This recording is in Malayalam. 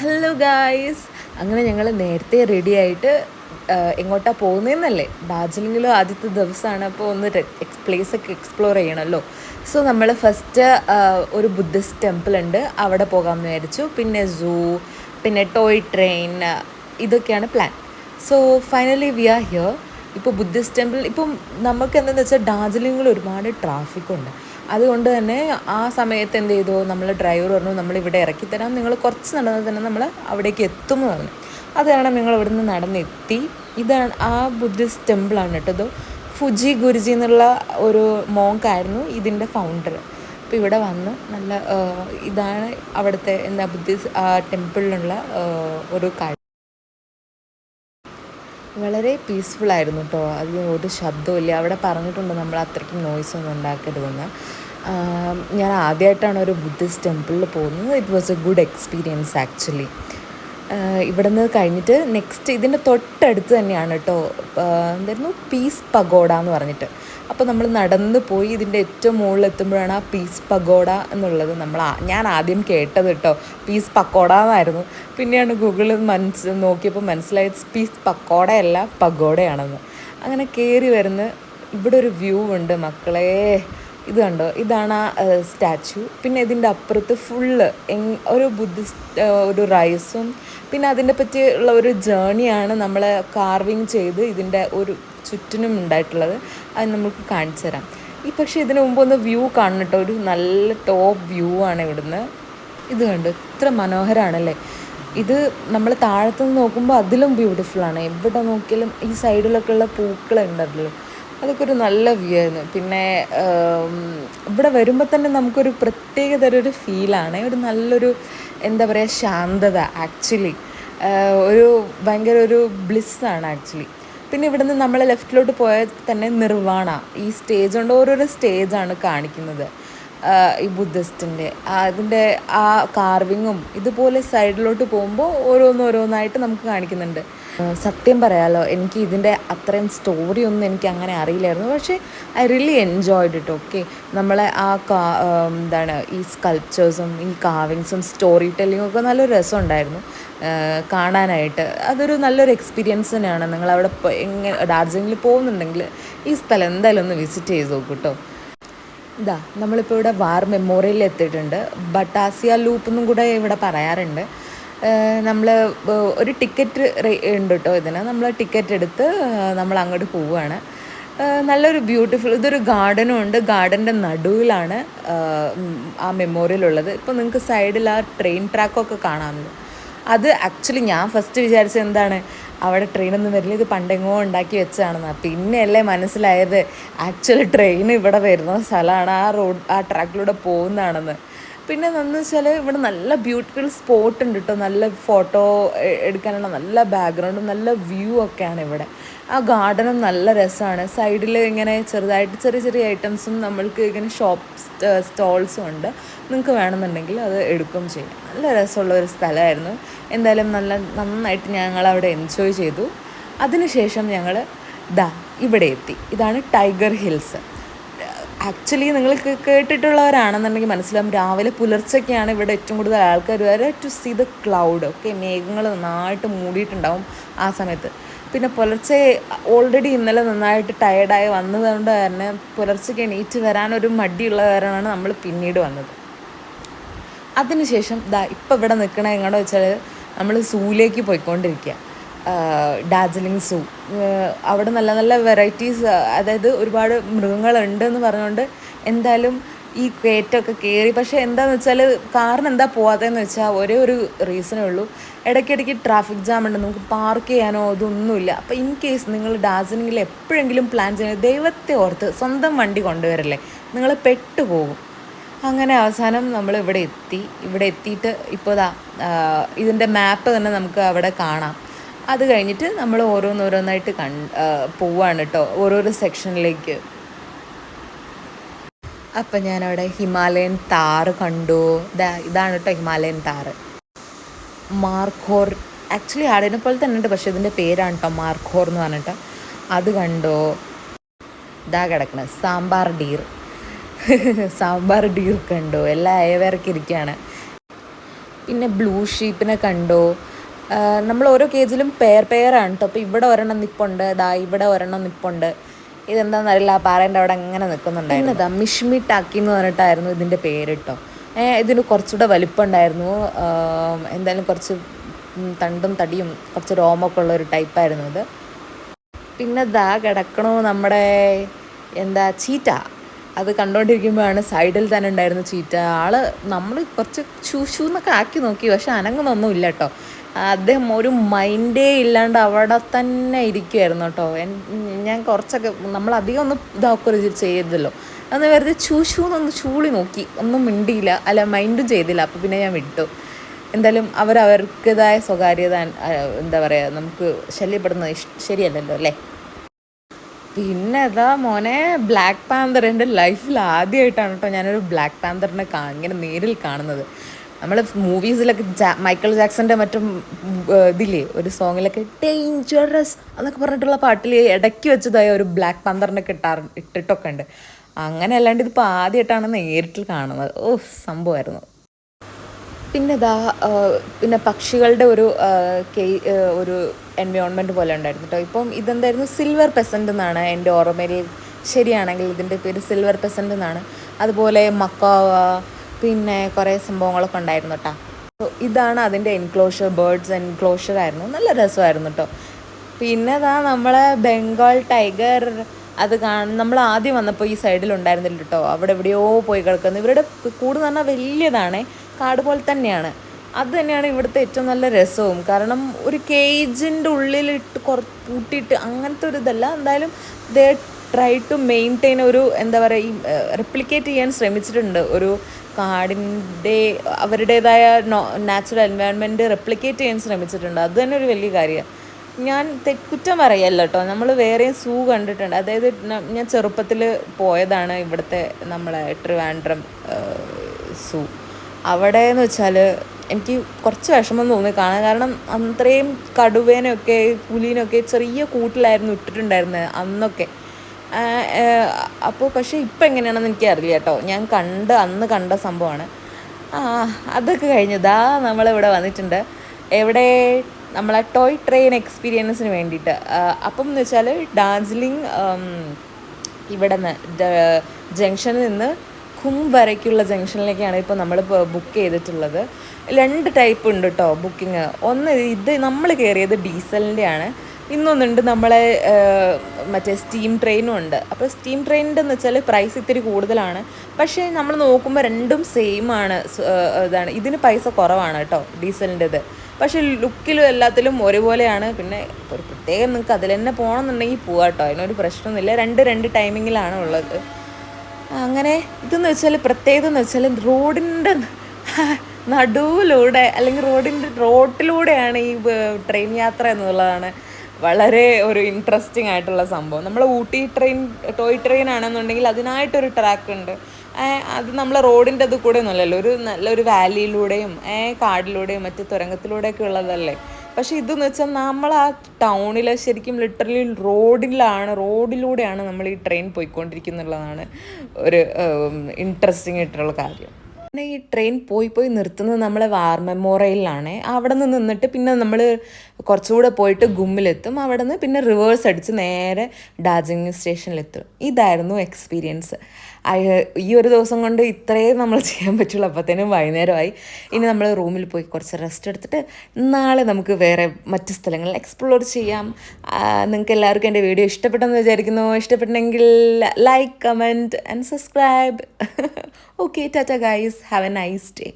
ഹലോ ഗായ്സ് അങ്ങനെ ഞങ്ങൾ നേരത്തെ റെഡി ആയിട്ട് എങ്ങോട്ടാണ് പോകുന്നതെന്നല്ലേ ഡാർജിലിംഗിലും ആദ്യത്തെ ദിവസമാണ് അപ്പോൾ ഒന്ന് പ്ലേസ് ഒക്കെ എക്സ്പ്ലോർ ചെയ്യണമല്ലോ. സോ നമ്മൾ ഫസ്റ്റ് ഒരു ബുദ്ധിസ്റ്റ് ടെമ്പിൾ ഉണ്ട്. അവിടെ പോകാമെന്ന് വിചാരിച്ചു. പിന്നെ സൂ പിന്നെ ടോയ് ട്രെയിൻ ഇതൊക്കെയാണ് plan so finally we are here ഇപ്പോൾ ബുദ്ധിസ്റ്റ് ടെമ്പിൾ ഇപ്പം നമുക്ക് എന്താണെന്ന് വെച്ചാൽ ഡാർജിലിംഗിൽ ഒരുപാട് ട്രാഫിക് ഉണ്ട്. അതുകൊണ്ട് തന്നെ ആ സമയത്ത് എന്ത് ചെയ്തു? നമ്മൾ ഡ്രൈവർ പറഞ്ഞു നമ്മൾ ഇവിടെ ഇറക്കി തരാം. നിങ്ങൾ കുറച്ച് നടന്നാൽ തന്നെ നമ്മൾ അവിടേക്ക് എത്തും എന്ന് പറഞ്ഞു. അത് കാരണം ഞങ്ങൾ ഇവിടുന്ന് നടന്നെത്തി. ഇതാണ് ആ ബുദ്ധിസ്റ്റ് ടെമ്പിളാണ് കേട്ടോ ഇത്. ഫുജി ഗുരുജി എന്നുള്ള ഒരു മോങ്കായിരുന്നു ഇതിന്റെ ഫൗണ്ടർ അപ്പോൾ ഇവിടെ വന്ന് നല്ല ഇതാണ് അവിടുത്തെ എന്താ ബുദ്ധിസ്റ്റ് ടെമ്പിളിലുള്ള ഒരു കാഴ്ച. വളരെ പീസ്ഫുൾ ആയിരുന്നു കേട്ടോ അതിൽ ഒരു ശബ്ദമില്ല അവിടെ പറഞ്ഞിട്ടുണ്ട് നമ്മൾ അത്രയ്ക്കും നോയ്സ് ഒന്നും ഉണ്ടാക്കരുതെന്ന്. ഞാൻ ആദ്യമായിട്ടാണ് ഒരു ബുദ്ധിസ്റ്റ് ടെമ്പിളിൽ പോകുന്നത്. It was a good experience actually ഇവിടെ നിന്ന് കഴിഞ്ഞിട്ട് നെക്സ്റ്റ് ഇതിന്റെ തൊട്ടടുത്ത് തന്നെയാണ് കേട്ടോ എന്തായിരുന്നു? പീസ് പഗോഡ എന്ന് പറഞ്ഞിട്ട്. അപ്പോൾ നമ്മൾ നടന്ന് പോയി ഇതിന്റെ ഏറ്റവും മുകളിൽ എത്തുമ്പോഴാണ് ആ പീസ് പഗോഡ എന്നുള്ളത്. നമ്മൾ ഞാൻ ആദ്യം കേട്ടത് കേട്ടോ. പീസ് പക്കോട എന്നായിരുന്നു. പിന്നെയാണ് ഗൂഗിളിൽ മനസ്സ് നോക്കിയപ്പോൾ മനസ്സിലായത് പീസ് പക്കോടയല്ല പഗോഡയാണെന്ന് അങ്ങനെ കയറി വരുന്ന ഇവിടെ ഒരു വ്യൂ ഉണ്ട് മക്കളെ. ഇത് കണ്ടോ? ഇതാണ് ആ സ്റ്റാച്ചു പിന്നെ ഇതിന്റെ അപ്പുറത്ത് ഫുള്ള് ഒരു ബുദ്ധിസ്റ്റ് ഒരു റൈസും പിന്നെ അതിനെ പറ്റിയുള്ള ഒരു ജേണിയാണ് നമ്മൾ കാർവിങ് ചെയ്ത് ഇതിന്റെ ഒരു ചുറ്റിനും ഉണ്ടായിട്ടുള്ളത് അത് നമുക്ക് കാണിച്ചു തരാം. ഈ പക്ഷേ ഇതിനു മുമ്പ് ഒന്ന് വ്യൂ കാണണം ഒരു നല്ല ടോപ്പ് വ്യൂ ആണ് ഇവിടുന്ന്. ഇത് കണ്ടു? ഇത്ര മനോഹരമാണല്ലേ ഇത് നമ്മൾ താഴത്തു നിന്ന് നോക്കുമ്പോൾ അതിലും ബ്യൂട്ടിഫുൾ ആണ്. എവിടെ നോക്കിയാലും ഈ സൈഡിലൊക്കെ ഉള്ള പൂക്കളുണ്ടല്ലോ അതൊക്കെ ഒരു നല്ല വ്യൂ ആയിരുന്നു. പിന്നെ ഇവിടെ വരുമ്പോൾ തന്നെ നമുക്കൊരു പ്രത്യേക തരം ഒരു ഫീലാണ് ഒരു നല്ലൊരു എന്താ പറയുക ശാന്തത ആക്ച്വലി ഒരു ഭയങ്കര ഒരു ബ്ലിസ്സാണ് ആക്ച്വലി പിന്നെ ഇവിടുന്ന് നമ്മൾ ലെഫ്റ്റിലോട്ട് പോയാൽ തന്നെ നിർവാണ ഈ സ്റ്റേജ് കൊണ്ട് ഓരോരോ സ്റ്റേജാണ് കാണിക്കുന്നത്. ഈ ബുദ്ധിസ്റ്റിന്റെ അതിന്റെ ആ കാർവിങ്ങും ഇതുപോലെ സൈഡിലോട്ട് പോകുമ്പോൾ ഓരോന്നോരോന്നായിട്ട് നമുക്ക് കാണിക്കുന്നുണ്ട്. സത്യം പറയാലോ എനിക്ക് ഇതിന്റെ അത്രയും സ്റ്റോറി ഒന്നും എനിക്ക് അങ്ങനെ അറിയില്ലായിരുന്നു. പക്ഷേ I really enjoyed it okay നമ്മളെ ആ കാ എന്താണ് ഈ സ്കൾപ്ചേഴ്സും ഈ കാവിങ്സും സ്റ്റോറി ടെല്ലിങ്ങും ഒക്കെ നല്ലൊരു രസമുണ്ടായിരുന്നു കാണാനായിട്ട്. അതൊരു നല്ലൊരു എക്സ്പീരിയൻസ് തന്നെയാണ്. നിങ്ങൾ അവിടെ എങ്ങനെ ഡാർജിലിംഗിൽ പോകുന്നുണ്ടെങ്കിൽ ഈ സ്ഥലം എന്തായാലും ഒന്ന് വിസിറ്റ് ചെയ്ത് നോക്കൂ കേട്ടോ ഇതാ നമ്മളിപ്പോൾ ഇവിടെ വാർ മെമ്മോറിയലിൽ എത്തിയിട്ടുണ്ട്. ബട്ടാസിയ ലൂപ്പ് എന്നും കൂടെ ഇവിടെ പറയാറുണ്ട്. നമ്മൾ ഒരു ടിക്കറ്റ് ഉണ്ട് കേട്ടോ ഇതിന്. നമ്മൾ ടിക്കറ്റ് എടുത്ത് നമ്മൾ അങ്ങോട്ട് പോവുകയാണ് നല്ലൊരു ബ്യൂട്ടിഫുൾ ഇതൊരു ഗാർഡനും ഉണ്ട്. ഗാർഡന്റെ നടുവിലാണ് ആ മെമ്മോറിയൽ ഉള്ളത്. ഇപ്പോൾ നിങ്ങൾക്ക് സൈഡിൽ ആ ട്രെയിൻ ട്രാക്കൊക്കെ കാണാമല്ലോ അത് ആക്ച്വലി ഞാൻ ഫസ്റ്റ് വിചാരിച്ചത് എന്താണ് അവിടെ ട്രെയിനൊന്നും വരില്ല. ഇത് പണ്ടെങ്ങോ ഉണ്ടാക്കി വെച്ചതാണെന്ന്. പിന്നെയല്ലേ മനസ്സിലായത് ആക്ച്വലി ട്രെയിൻ ഇവിടെ വരുന്ന സ്ഥലമാണ്. ആ റോഡ് ആ ട്രാക്കിലൂടെ പോകുന്നതാണെന്ന്. പിന്നെ എന്ന് വെച്ചാൽ ഇവിടെ നല്ല ബ്യൂട്ടിഫുൾ സ്പോട്ട് ഉണ്ട് കേട്ടോ നല്ല ഫോട്ടോ എടുക്കാനുള്ള നല്ല ബാക്ക്ഗ്രൗണ്ടും നല്ല വ്യൂ ഒക്കെയാണ് ഇവിടെ. ആ ഗാർഡനും നല്ല രസമാണ് സൈഡിൽ ഇങ്ങനെ ചെറുതായിട്ട് ചെറിയ ചെറിയ ഐറ്റംസും നമ്മൾക്ക് ഇങ്ങനെ ഷോപ്പ് സ്റ്റോൾസും ഉണ്ട്. നിങ്ങൾക്ക് വേണമെന്നുണ്ടെങ്കിൽ അത് എടുക്കുകയും ചെയ്യും. നല്ല രസമുള്ള ഒരു സ്ഥലമായിരുന്നു. എന്തായാലും നല്ല നന്നായിട്ട് ഞങ്ങൾ അവിടെ എൻജോയ് ചെയ്തു. അതിനുശേഷം ഞങ്ങൾ ദാ ഇവിടെ എത്തി. ഇതാണ് ടൈഗർ ഹിൽസ് ആക്ച്വലി നിങ്ങൾ കേട്ടിട്ടുള്ളവരാണെന്നുണ്ടെങ്കിൽ മനസ്സിലാവും. രാവിലെ പുലർച്ചയ്ക്കാണ് ഇവിടെ ഏറ്റവും കൂടുതൽ ആൾക്കാർ വരെ to see the cloud okay മേഘങ്ങൾ നന്നായിട്ട് മൂടിയിട്ടുണ്ടാവും ആ സമയത്ത്. പിന്നെ പുലർച്ചെ ഓൾറെഡി ഇന്നലെ നന്നായിട്ട് ടയർഡായി വന്നതുകൊണ്ട് തന്നെ പുലർച്ചയ്ക്ക് എണീറ്റ് വരാനൊരു മടിയുള്ള കാരണമാണ് നമ്മൾ പിന്നീട് വന്നത്. അതിനുശേഷം ദാ ഇപ്പം ഇവിടെ നിൽക്കണ എങ്ങോട്ട് വെച്ചാൽ നമ്മൾ സൂലേക്ക് പോയിക്കൊണ്ടിരിക്കുക ഡാർജിലിംഗ് സൂ. അവിടെ നല്ല നല്ല വെറൈറ്റീസ് അതായത് ഒരുപാട് മൃഗങ്ങളുണ്ട് എന്ന് പറഞ്ഞുകൊണ്ട് എന്തായാലും ഈ കയറ്റമൊക്കെ കയറി പക്ഷേ എന്താണെന്ന് വെച്ചാൽ കാറിന് എന്താ പോകാത്തതെന്ന് വെച്ചാൽ ഒരേ ഒരു റീസണേ ഉള്ളൂ. ഇടയ്ക്കിടയ്ക്ക് ട്രാഫിക് ജാം ഉണ്ട് നമുക്ക് പാർക്ക് ചെയ്യാനോ അതൊന്നുമില്ല അപ്പോൾ ഇൻ കേസ് നിങ്ങൾ ഡാർജിലിംഗിൽ എപ്പോഴെങ്കിലും പ്ലാൻ ചെയ്യുന്നത് ദൈവത്തെ ഓർത്ത് സ്വന്തം വണ്ടി കൊണ്ടുവരല്ലേ നിങ്ങൾ പെട്ടുപോകും. അങ്ങനെ അവസാനം നമ്മൾ ഇവിടെ എത്തി. ഇവിടെ എത്തിയിട്ട് ഇപ്പോൾ ഇതാ ഇതിന്റെ മാപ്പ് തന്നെ നമുക്ക് അവിടെ കാണാം. അത് കഴിഞ്ഞിട്ട് നമ്മൾ ഓരോന്നോരോന്നായിട്ട് കൺ പോവാണ് കേട്ടോ ഓരോരോ സെക്ഷനിലേക്ക്. അപ്പം ഞാനവിടെ ഹിമാലയൻ താറ് കണ്ടു. ഇതാണ് കേട്ടോ ഹിമാലയൻ താറ് മാർഖോർ ആക്ച്വലി ആടിനെ പോലെ തന്നെ ഉണ്ട് പക്ഷേ ഇതിന്റെ പേരാണ് കേട്ടോ മാർഖോർ എന്ന് പറഞ്ഞിട്ട്. അത് കണ്ടോ. ഇതാ കിടക്കണത് സാമ്പാർ ഡീർ. സാമ്പാർ ഡീർ കണ്ടോ. എല്ലാം ഏവേർക്ക് ഇരിക്കുകയാണ് പിന്നെ ബ്ലൂ ഷീപ്പിനെ കണ്ടു. നമ്മൾ ഓരോ കേജിലും പെയർ പെയറാണ് കേട്ടോ അപ്പോൾ ഇവിടെ ഒരെണ്ണം നിപ്പുണ്ട് ദാ ഇവിടെ ഒരെണ്ണം നിപ്പുണ്ട്. ഇതെന്താണെന്നറിയില്ല ആ പാറേന്റെ അവിടെ അങ്ങനെ നിൽക്കുന്നുണ്ടായിരുന്നു. ഇതാ മിഷ്മി ടാക്കി എന്ന് പറഞ്ഞിട്ടായിരുന്നു ഇതിന്റെ പേര് കേട്ടോ ഇതിന് കുറച്ചുകൂടെ വലിപ്പമുണ്ടായിരുന്നു എന്തായാലും കുറച്ച് തണ്ടും തടിയും കുറച്ച് രോമൊക്കെ ഉള്ള ഒരു ടൈപ്പായിരുന്നു ഇത്. പിന്നെ ദാ കിടക്കണു നമ്മുടെ എന്താ ചീറ്റ. അത് കണ്ടുകൊണ്ടിരിക്കുമ്പോഴാണ് സൈഡിൽ തന്നെ ഉണ്ടായിരുന്നു ചീറ്റ. ആൾ നമ്മൾ കുറച്ച് ചൂഷൂ എന്നൊക്കെ ആക്കി നോക്കി പക്ഷെ അനങ്ങുന്നൊന്നും ഇല്ല കേട്ടോ അദ്ദേഹം ഒരു മൈൻഡേ ഇല്ലാണ്ട് അവിടെ തന്നെ ഇരിക്കുമായിരുന്നു കേട്ടോ ഞാൻ കുറച്ചൊക്കെ നമ്മൾ അധികം ഒന്നും ഇതാക്കുക ചെയ്തല്ലോ അന്ന് വെറുതെ ചൂഷൂന്നൊന്ന് ചൂളി നോക്കി. ഒന്നും മിണ്ടിയില്ല. അല്ല മൈൻഡും ചെയ്തില്ല. അപ്പോൾ പിന്നെ ഞാൻ വിട്ടു. എന്തായാലും അവർ അവർക്കതായ സ്വകാര്യത എന്താ പറയുക നമുക്ക് ശല്യപ്പെടുന്നത് ശരിയല്ലല്ലോ അല്ലേ? പിന്നെ ഇതാ മോനെ ബ്ലാക്ക് പാന്തർ എന്റെ ലൈഫിൽ ആദ്യമായിട്ടാണ് കേട്ടോ ഞാനൊരു ബ്ലാക്ക് പാന്തറിനെ കാ ഇങ്ങനെ നേരിൽ കാണുന്നത്. നമ്മൾ മൂവീസിലൊക്കെ മൈക്കിൾ ജാക്സന്റെ മറ്റും ഇതില്ലേ ഒരു സോങ്ങിലൊക്കെ ഡേഞ്ചറസ് എന്നൊക്കെ പറഞ്ഞിട്ടുള്ള പാട്ടിൽ ഇടയ്ക്ക് വെച്ചതായ ഒരു ബ്ലാക്ക് പാന്തറിനെ കിട്ടാറ് ഇട്ടിട്ടൊക്കെ ഉണ്ട് അങ്ങനെ അല്ലാണ്ട് ഇതിപ്പോൾ ആദ്യമായിട്ടാണ് നേരിട്ട് കാണുന്നത്. ഓ സംഭവമായിരുന്നു പിന്നെ ഇതാ പിന്നെ പക്ഷികളുടെ ഒരു ഒരു എൻവയോൺമെന്റ് പോലെ ഉണ്ടായിരുന്നു കേട്ടോ ഇപ്പം ഇതെന്തായിരുന്നു? സിൽവർ പെസന്റ് എന്നാണ് എന്റെ ഓർമ്മയിൽ. ശരിയാണെങ്കിൽ ഇതിന്റെ പേര് സിൽവർ പെസന്റ് എന്നാണ്. അതുപോലെ മക്കാവ പിന്നെ കുറേ സംഭവങ്ങളൊക്കെ ഉണ്ടായിരുന്നു കേട്ടോ ഇതാണ് അതിന്റെ എൻക്ലോഷർ ബേർഡ്സ് എൻക്ലോഷർ ആയിരുന്നു. നല്ല രസമായിരുന്നു കേട്ടോ പിന്നെ ഇതാ നമ്മളെ ബംഗാൾ ടൈഗർ അത് കാണും നമ്മൾ ആദ്യം വന്നപ്പോൾ ഈ സൈഡിൽ ഉണ്ടായിരുന്നില്ല കേട്ടോ അവിടെ എവിടെയോ പോയി കിടക്കുന്നു. ഇവരുടെ കൂട് എന്ന് പറഞ്ഞാൽ വലിയതാണേ. കാട് പോലെ തന്നെയാണ്. അത് തന്നെയാണ് ഇവിടുത്തെ ഏറ്റവും നല്ല രസവും. കാരണം ഒരു കേജിന്റെ ഉള്ളിലിട്ട് കുറ കൂട്ടിയിട്ട് അങ്ങനത്തെ ഒരു ഇതല്ല. എന്തായാലും ദേ ട്രൈ ടു മെയിന്റെയിൻ ഒരു എന്താ പറയുക ഈ റെപ്ലിക്കേറ്റ് ചെയ്യാൻ ശ്രമിച്ചിട്ടുണ്ട്. ഒരു കാടിന്റെ അവരുടേതായ നാച്ചുറൽ എൻവയൺമെന്റ് റെപ്ലിക്കേറ്റ് ചെയ്യാൻ ശ്രമിച്ചിട്ടുണ്ട്. അത് തന്നെ ഒരു വലിയ കാര്യമാണ് ഞാൻ തെക്കുറ്റം പറയല്ല കേട്ടോ നമ്മൾ വേറെയും സൂ കണ്ടിട്ടുണ്ട്. അതായത് ഞാൻ ചെറുപ്പത്തിൽ പോയതാണ് ഇവിടുത്തെ നമ്മളെ ട്രിവാൻഡ്രം സൂ അവിടെ എന്ന് വെച്ചാൽ എനിക്ക് കുറച്ച് വിഷമം തോന്നി കാണാൻ. കാരണം അത്രയും കടുവേനൊക്കെ പുലിനൊക്കെ ചെറിയ കൂട്ടിലായിരുന്നു ഇട്ടിട്ടുണ്ടായിരുന്നത് അന്നൊക്കെ. അപ്പോൾ പക്ഷേ ഇപ്പം എങ്ങനെയാണെന്ന് എനിക്ക് അറിയില്ല കേട്ടോ. ഞാൻ കണ്ട് അന്ന് കണ്ട സംഭവമാണ്. ആ അതൊക്കെ കഴിഞ്ഞതാ നമ്മളിവിടെ വന്നിട്ടുണ്ട്. എവിടെ? നമ്മളെ ടോയ് ട്രെയിൻ എക്സ്പീരിയൻസിന് വേണ്ടിയിട്ട്. അപ്പം എന്ന് വെച്ചാൽ ഡാർജിലിംഗ് ഇവിടെ നിന്ന് ജംഗ്ഷനിൽ നിന്ന് ഖും വരയ്ക്കുള്ള ജംഗ്ഷനിലേക്കാണ് ഇപ്പോൾ നമ്മൾ ബുക്ക് ചെയ്തിട്ടുള്ളത്. രണ്ട് ടൈപ്പ് ഉണ്ട് കേട്ടോ ബുക്കിംഗ് ഒന്ന് ഇത് നമ്മൾ കയറിയത് ഡീസലിന്റെ ആണ് ഇന്നൊന്നുണ്ട് നമ്മളെ മറ്റേ സ്റ്റീം ട്രെയിനും ഉണ്ട്. അപ്പോൾ സ്റ്റീം ട്രെയിനിന്റെ എന്ന് വെച്ചാൽ പ്രൈസ് ഇത്തിരി കൂടുതലാണ്. പക്ഷേ നമ്മൾ നോക്കുമ്പോൾ രണ്ടും സെയിം ആണ്. ഇതാണ്. ഇതിന് പൈസ കുറവാണ് കേട്ടോ ഡീസലിന്റെത്. പക്ഷേ ലുക്കിലും എല്ലാത്തിലും ഒരുപോലെയാണ്. പിന്നെ ഒരു പ്രത്യേകം നിങ്ങൾക്ക് അതിൽ തന്നെ പോകണമെന്നുണ്ടെങ്കിൽ പോവാം കേട്ടോ. അതിനൊരു പ്രശ്നമൊന്നുമില്ല. രണ്ട് രണ്ട് ടൈമിങ്ങിലാണ് ഉള്ളത്. അങ്ങനെ ഇതെന്ന് വെച്ചാൽ പ്രത്യേകത എന്ന് വെച്ചാൽ റോഡിന്റെ നടുവിലൂടെ അല്ലെങ്കിൽ റോഡിന്റെ റോട്ടിലൂടെയാണ് ഈ ട്രെയിൻ യാത്ര എന്നുള്ളതാണ് വളരെ ഒരു ഇൻട്രസ്റ്റിംഗ് ആയിട്ടുള്ള സംഭവം. നമ്മൾ ഊട്ടി ട്രെയിൻ ടോയ് ട്രെയിൻ ആണെന്നുണ്ടെങ്കിൽ അതിനായിട്ടൊരു ട്രാക്ക് ഉണ്ട്. അത് നമ്മൾ റോഡിന്റെ അത് കൂടെ ഒന്നുമല്ലല്ലോ ഒരു നല്ലൊരു വാലിയിലൂടെയും കാടിലൂടെയും മറ്റു തുരങ്കത്തിലൂടെയൊക്കെ ഉള്ളതല്ലേ? പക്ഷെ ഇതെന്ന് വെച്ചാൽ നമ്മൾ ആ ടൗണിൽ ശരിക്കും ലിറ്ററലി റോഡിലാണ് റോഡിലൂടെയാണ് നമ്മൾ ഈ ട്രെയിൻ പോയിക്കൊണ്ടിരിക്കുന്നുള്ളതാണ് ഒരു ഇൻട്രസ്റ്റിംഗ് ആയിട്ടുള്ള കാര്യം. പിന്നെ ഈ ട്രെയിൻ പോയി പോയി നിർത്തുന്നത് നമ്മളെ വാർ മെമ്മോറിയലിലാണ് അവിടെ നിന്ന് നിന്നിട്ട് പിന്നെ നമ്മൾ കുറച്ചുകൂടെ പോയിട്ട് ഗുമ്മിലെത്തും. അവിടെ നിന്ന് പിന്നെ റിവേഴ്സ് അടിച്ച് നേരെ ഡാർജിലിംഗ് സ്റ്റേഷനിലെത്തും. ഇതായിരുന്നു എക്സ്പീരിയൻസ്. ഈ ഒരു ദിവസം കൊണ്ട് ഇത്രയും നമ്മൾ ചെയ്യാൻ പറ്റുള്ളൂ. അപ്പോഴത്തേനും വൈകുന്നേരമായി. ഇനി നമ്മൾ റൂമിൽ പോയി കുറച്ച് റെസ്റ്റ് എടുത്തിട്ട് നാളെ നമുക്ക് വേറെ മറ്റ് സ്ഥലങ്ങൾ എക്സ്പ്ലോർ ചെയ്യാം. നിങ്ങൾക്ക് എല്ലാവർക്കും എന്റെ വീഡിയോ ഇഷ്ടപ്പെട്ടെന്ന് വിചാരിക്കുന്നു. ഇഷ്ടപ്പെട്ടെങ്കിൽ like comment and subscribe okay tata guys have a nice day